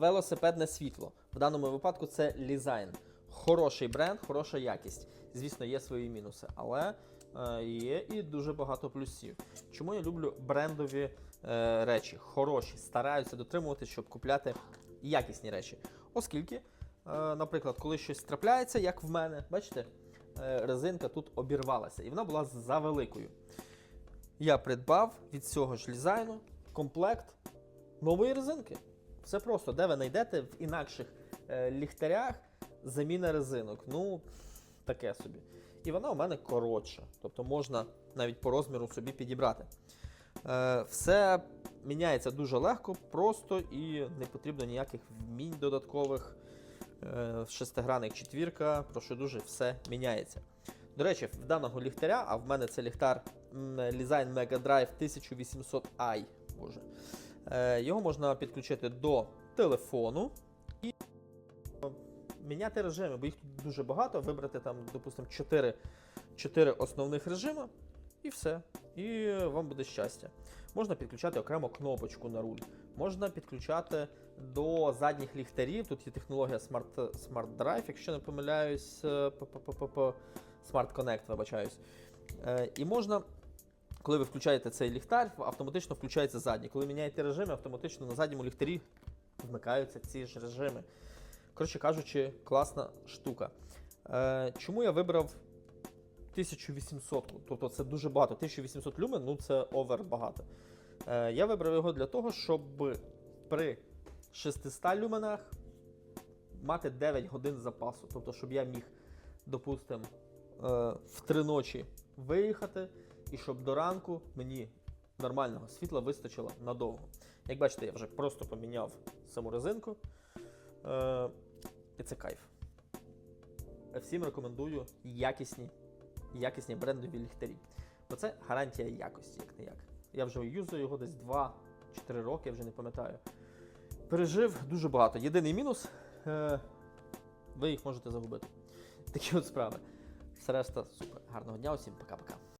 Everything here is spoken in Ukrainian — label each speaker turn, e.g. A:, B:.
A: велосипедне світло. В даному випадку це Лізайн. Хороший бренд, хороша якість. Звісно, є свої мінуси, але е, є і дуже багато плюсів. Чому я люблю брендові е, речі? Хороші, стараюся дотримувати, щоб купляти якісні речі. Оскільки, е, наприклад, коли щось трапляється, як в мене, бачите, е, резинка тут обірвалася, і вона була за великою. Я придбав від цього ж лізайну комплект нової резинки. Все просто, де ви знайдете в інакших е, ліхтарях заміна резинок. Ну, таке собі. І вона у мене коротша. Тобто можна навіть по розміру собі підібрати. Е, все міняється дуже легко, просто і не потрібно ніяких вмінь додаткових. Е, шестигранник четвірка, прошу дуже, все міняється. До речі, в даного ліхтаря, а в мене це ліхтар Lizine Mega Drive 1800i. Боже. Е, Його можна підключити до телефону і е, міняти режими, бо їх тут дуже багато. Вибрати там, допустимо, 4, 4 основних режими, і все. І вам буде щастя. Можна підключати окремо кнопочку на руль. Можна підключати до задніх ліхтарів. Тут є технологія Smart, Smart Drive, якщо не помиляюсь, е, Smart Connect, вибачаюсь. І можна, коли ви включаєте цей ліхтар, автоматично включається задній. Коли міняєте режими, автоматично на задньому ліхтарі вмикаються ці ж режими. Коротше кажучи, класна штука. Е, Чому я вибрав 1800? Тобто це дуже багато. 1800 люмен, ну це овер багато. Е, Я вибрав його для того, щоб при 600 люменах мати 9 годин запасу. Тобто, щоб я міг, допустимо, е, в 3 ночі виїхати, і щоб до ранку мені нормального світла вистачило надовго. Як бачите, я вже просто поміняв саму резинку. Е, І це кайф. Всім рекомендую якісні, якісні брендові ліхтарі. Бо це гарантія якості, як не як. Я вже юзаю його десь 2-4 роки, я вже не пам'ятаю. Пережив дуже багато. Єдиний мінус е, ви їх можете загубити. Такі от справи. Все решта супер. Гарного дня, усім пока-пока.